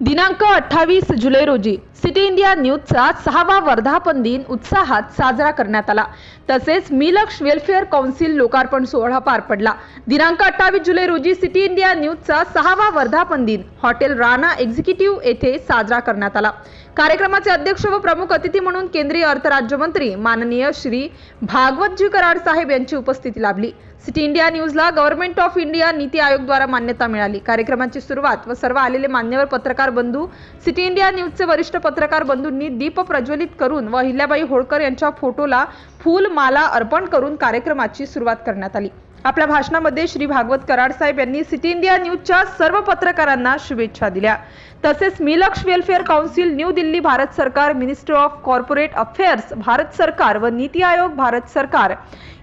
दिनांक अठ्ठावीस जुलै रोजी सिटी इंडिया न्यूजचा सहावा वर्धापन दिन उत्साहात साजरा करण्यात आला. तसेच मिलक्ष वेलफेअर कौन्सिल लोकार्पण सोहळा पार पडला. दिनांक अठ्ठावीस जुलै रोजी सिटी इंडिया न्यूजचा सहावा वर्धापन दिन हॉटेल राणा एक्झिक्युटिव्ह येथे साजरा करण्यात आला. कार्यक्रमाचे अध्यक्ष व प्रमुख अतिथी म्हणून केंद्रीय अर्थ राज्यमंत्री माननीय श्री भागवतजी कराड साहेब यांची उपस्थिती लाभली. सिटी इंडिया न्यूजला गव्हर्नमेंट ऑफ इंडिया नीती आयोगद्वारा मान्यता मिळाली. कार्यक्रमाची सुरुवात व सर्व आलेले मान्यवर पत्रकार बंधू सिटी इंडिया न्यूजचे वरिष्ठ पत्रकार बंधूंनी दीप प्रज्वलित करून व अहिल्याबाई होळकर यांच्या फोटोला फूल माला अर्पण करून कार्यक्रमाची सुरुवात करण्यात आली. आपल्या भाषणामध्ये श्री भागवत कराड साहेब यांनी सिटी इंडिया न्यूजच्या सर्व पत्रकारांना शुभेच्छा दिल्या. तसेच मिलक्ष welfare council new Delhi Bharat सरकार minister of corporate affairs Bharat सरकार व नीती आयोग भारत सरकार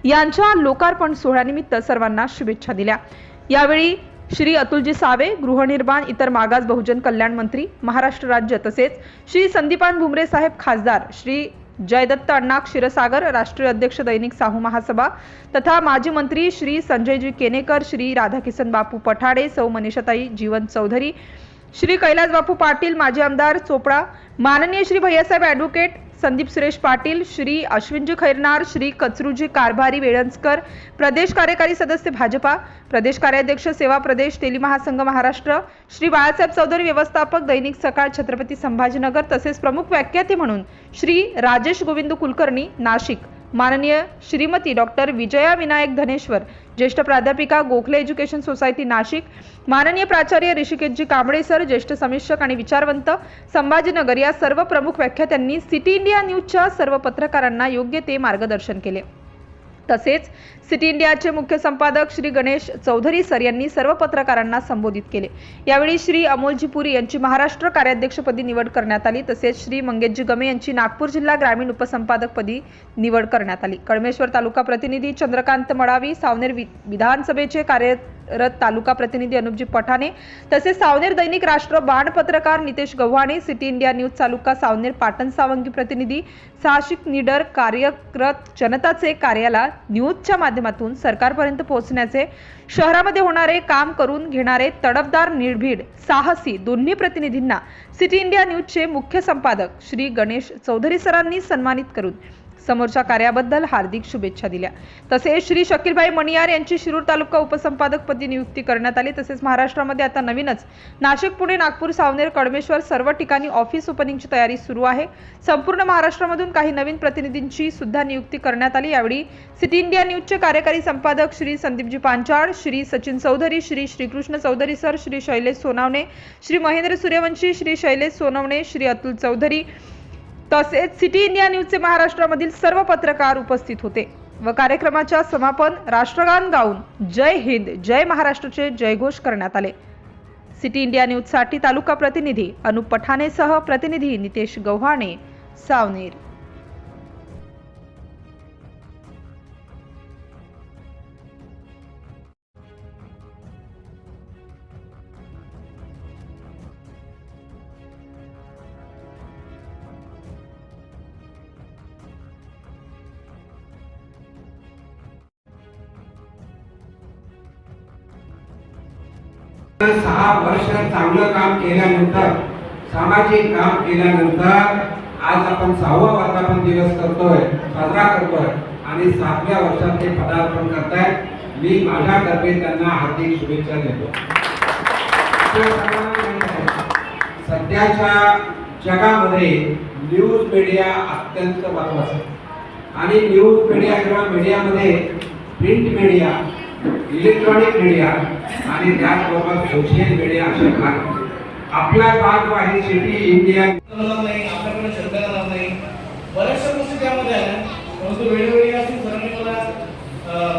यांच्या लोकार्पण सोहळ्यानिमित्त सर्वांना शुभेच्छा दिल्या. यावेळी श्री अतुलजी सावे गृहनिर्माण इतर मागास बहुजन कल्याण मंत्री महाराष्ट्र राज्य तसेच श्री संदीपान भुमरे साहेब खासदार श्री जयदत्त अण्णा क्षीरसागर राष्ट्रीय अध्यक्ष दैनिक साहू महासभा तथा माजी मंत्री श्री संजयजी केनेकर श्री राधाकिसन बापू पठाडे सौ मनीषाताई जीवन चौधरी श्री कैलास बापू पाटील माजी आमदार चोपडा माननीय श्री भैयासाहेब ॲडव्होकेट संदीप सुरेश पाटील श्री अश्विनजी खैरनार श्री कचरूजी कारभारी वेळंजकर प्रदेश कार्यकारी सदस्य भाजपा प्रदेश कार्याध्यक्ष सेवा प्रदेश तेली महासंघ महाराष्ट्र श्री बाळासाहेब चौधरी व्यवस्थापक दैनिक सकाळ छत्रपती संभाजीनगर तसेच प्रमुख व्याख्याते म्हणून श्री राजेश गोविंद कुलकर्णी नाशिक. माननीय श्रीमती डॉक्टर विजया विनायक धनेश्वर ज्येष्ठ प्राध्यापिका गोखले एज्युकेशन सोसायटी नाशिक माननीय प्राचार्य ऋषिकेशजी कांबळे सर ज्येष्ठ समीक्षक आणि विचारवंत संभाजीनगर या सर्व प्रमुख व्याख्यात्यांनी सिटी इंडिया न्यूजच्या सर्व पत्रकारांना योग्य ते मार्गदर्शन केले. तसेच सिटी इंडियाचे मुख्य संपादक श्री गणेश चौधरी सर यांनी सर्व पत्रकारांना संबोधित केले. यावेळी श्री अमोलजी पुरी यांची महाराष्ट्र कार्याध्यक्षपदी निवड करण्यात आली तसेच श्री मंगेशजी गमे यांची नागपूर जिल्हा ग्रामीण उपसंपादकपदी निवड करण्यात आली. कळमेश्वर तालुका प्रतिनिधी चंद्रकांत मडावी सावनेर वि- विधानसभेचे कार्यरत तालुका प्रतिनिधी अनुपजी पठाणे तसेच सावनेर दैनिक राष्ट्र बाण पत्रकार Nitesh Gavhane city India news तालुका सावनेर पाटण सावंगी प्रतिनिधी साहसिक निडर कार्यरत जनताचे कार्याला न्यूजच्या माध्यमातून सरकारपर्यंत पोहोचण्याचे शहरामध्ये होणारे काम करून घेणारे तडफदार निर्भीड साहसी दोन्ही प्रतिनिधींना सिटी इंडिया न्यूजचे मुख्य संपादक श्री गणेश चौधरी सरांनी सन्मानित करून समोरच्या कार्याबद्दल हार्दिक शुभेच्छा दिल्या. तसेच श्री शकीलभाई मणियार यांची शिरूर तालुका उपसंपादकपदी नियुक्ती करण्यात आली. तसेच महाराष्ट्रामध्ये आता नवीनच नाशिक पुणे नागपूर सावनेर कडमेश्वर सर्व ठिकाणी ऑफिस ओपनिंगची तयारी सुरू आहे. संपूर्ण महाराष्ट्रामधून काही नवीन प्रतिनिधींची सुद्धा नियुक्ती करण्यात आली. यावेळी सिटी इंडिया न्यूजचे कार्यकारी संपादक श्री संदीपजी पांचाळ श्री सचिन चौधरी श्री श्रीकृष्ण चौधरी सर श्री शैलेश सोनावणे श्री महेंद्र सूर्यवंशी श्री शैलेश सोनवणे श्री अतुल चौधरी तसेच सिटी इंडिया न्यूजचे महाराष्ट्रामधील सर्व पत्रकार उपस्थित होते व कार्यक्रमाच्या समापन राष्ट्रगान गाऊन जय हिंद जय महाराष्ट्रचे जयघोष करण्यात आले. सिटी इंडिया न्यूजसाठी तालुका प्रतिनिधी अनुप पठाणेसह प्रतिनिधी नितेश गव्हाणे सावनेर. सहा वर्ष चांगलं काम केल्यानंतर सामाजिक काम केल्यानंतर आज आपण सहावा वर्धापन दिवस करतोय साजरा करतोय आणि सातव्या वर्षात ते पदार्पण करतायत. मी माझ्यातर्फे त्यांना हार्दिक शुभेच्छा देतो. सध्याच्या जगामध्ये न्यूज मीडिया अत्यंत महत्त्वाचा आहे आणि न्यूज मीडिया किंवा मीडियामध्ये प्रिंट मीडिया इलेक्ट्रॉनिक मीडिया आणि त्याचबरोबर सोशल मीडिया असे भाग आपला भाग जो आहे सिटी इंडिया. नाही आपल्याकडे शब्द नाही. बऱ्याचशा गोष्टी त्यामध्ये आल्या परंतु वेळोवेळी असून सरांनी मला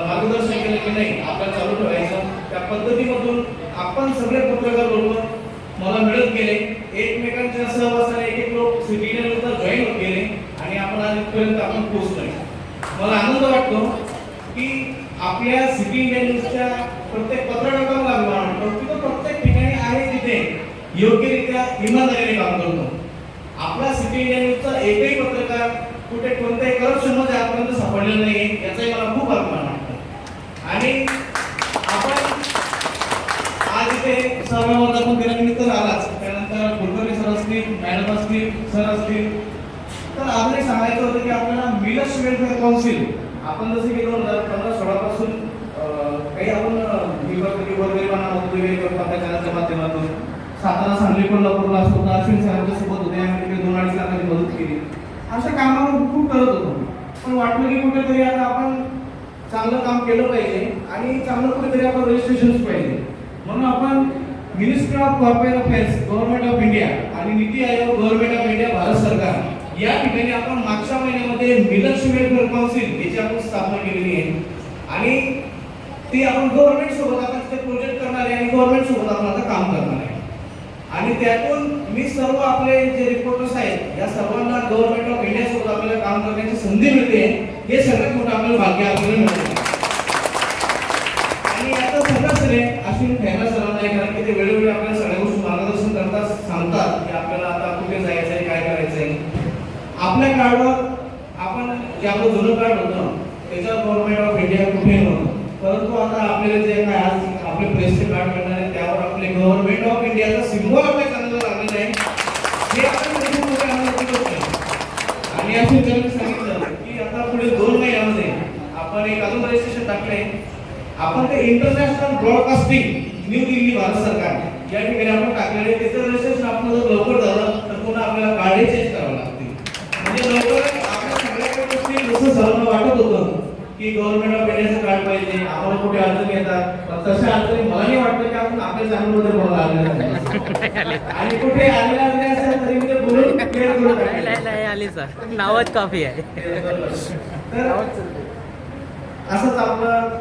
मार्गदर्शन केलं की नाही आपल्याला चालू ठेवायचं त्या पद्धतीमधून आपण सगळे पत्रकार बरोबर मला मिळत गेले. एकमेकांच्या सहवासाने एक एक लोक सिटीने जॉईन होत गेले आणि आपण आजपर्यंत आपण पोहोचलोय. मला आनंद वाटतो की आपल्या सिटी इंडिया न्यूजच्या प्रत्येक पत्रकार मला. अभिमान तो प्रत्येक ठिकाणी आहे तिथे. योग्यरित्या इमानदारीने काम करतो. आपला सिटी इंडिया न्यूजचा एकही पत्रकार कुठे कोणत्याही करप्शनमध्ये आजपर्यंत सापडलेला नाही याचाही मला खूप अभिमान वाटतो. आणि आपण आज इथे सहाव्या वर्धापन दिनानिमित्त आलाच. त्यानंतर सर असतील तर आपले सांगायचं होतं की आपल्याला मिलस वेलफेअर काउन्सिल आपण जसं की दोन हजार पंधरा सोळापासून अं, काही आपण अं, ही करतो की गोरगरिबांना मदत वगैरे करतो आपल्या चॅनलच्या माध्यमातून सातारा सांगली कोल्हापूरला असतो अश्विन साहेबांच्या सोबत होते आम्ही तिकडे दोन अडीच लाखाची मदत केली. अशा कामावर खूप करत होतो पण वाटलं की कुठेतरी आता आपण चांगलं काम केलं पाहिजे आणि चांगलं कुठेतरी आपण रजिस्ट्रेशन पाहिजे. म्हणून आपण minister of corporate affairs government of India आणि नीती आयोग गव्हर्नमेंट ऑफ इंडिया भारत सरकार या ठिकाणी आपण मागच्या महिन्यामध्ये मिलक्ष वेलफेअर काउन्सिल याची आपण स्थापना केलेली आहे. आणि ती आपण गव्हर्नमेंट सोबत आपण तिथे प्रोजेक्ट करणार आहे आणि गव्हर्नमेंट सोबत आपण आता काम करणार आहे. आणि त्यातून मी सर्व आपले जे रिपोर्टर्स आहेत या सर्वांना गव्हर्नमेंट ऑफ इंडिया सोबत आपल्याला काम करण्याची संधी मिळते. हे सगळ्यात मोठं आपल्याला भाग्य आपल्याला मिळते. आणि आता सगळं सर अश्विन खैरा सरांना आहे कारण की ते वेळोवेळी आपल्याला सगळ्या गोष्टी मार्गदर्शन करतात सांगतात की आपल्याला आता कुठे जायचं आहे काय करायचं आहे आपल्या कार्डवर आपण जे आपलं जुनं कार्ड होतं त्याच्यावर गव्हर्नमेंट ऑफ इंडिया कुठे नव्हतं. परंतु आता आपल्याला जे काय आज आपले प्रेसचे कार्ड मिळणार आहे त्यावर आपले गव्हर्नमेंट ऑफ इंडियाचा सिम्बॉल आपल्या चॅनलवर लागलेला आहे. हे आपण खूप आणि असं त्यांनी सांगितलं की आता पुढे दोन महिन्यामध्ये आपण एक अजून रजिस्ट्रेशन आहे आपण ते international broadcasting new Delhi Bharat सरकार या ठिकाणी आपण टाकलेले त्याचं रजिस्ट्रेशन आपण जर लवकर झालं तर पुन्हा आपल्याला गाडी चेंज करावं लागतील म्हणजे लवकर आपल्या सगळ्या गोष्टी जसं सर्वांना वाटत होतं की गव्हर्नमेंट ऑफ इंडियाचं कार्ड पाहिजे. आम्हाला कुठे अडचणी येतात? तशा अडचणी मला नाही वाटतं की आपण आपल्या चॅनलमध्ये आलेल्या नाहीत. आणि कुठे आलेल्या अडचणी असेल तरी मी ते बोलून क्लिअर करून आली सर नावच काफी आहे. तर असंच आपलं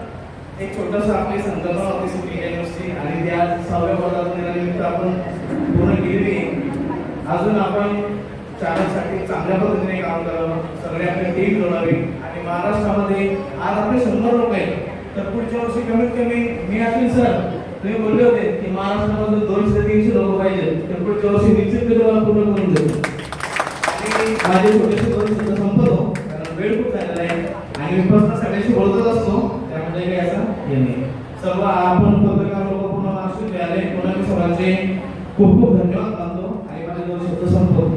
एक छोटस आपली संकल्पना होती सिटी युनिव्हर्सिटी आणि त्या सहाव्या वर्धापनानिमित्त आपण पूर्ण आहे. अजून आपण चॅनलसाठी चांगल्या पद्धतीने काम करावं. सगळे आपली टीम जोडावी. आणि महाराष्ट्रामध्ये आज आपले शंभर लोक आहेत. तर पुढच्या वर्षी कमीत कमी मी असेल सर तुम्ही बोलले होते की महाराष्ट्रामध्ये दोनशे ते तीनशे लोक पाहिजे. तर पुढच्या वर्षी निश्चित मी तुम्हाला पूर्ण करून देतो आणि माझे छोटेसे दोन शब्द संपतो. कारण वेळ खूप झालेला आहे. आणि मी फक्त सगळ्याशी बोलतच असतो. त्यामध्ये काही असं हे नाही. सर्व आपण पत्रकार लोक पूर्ण महाराष्ट्र मिळाले. पुन्हा मी सर्वांचे खूप खूप धन्यवाद मानतो. आणि माझे दोन शब्द संपतो.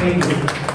थँक्यू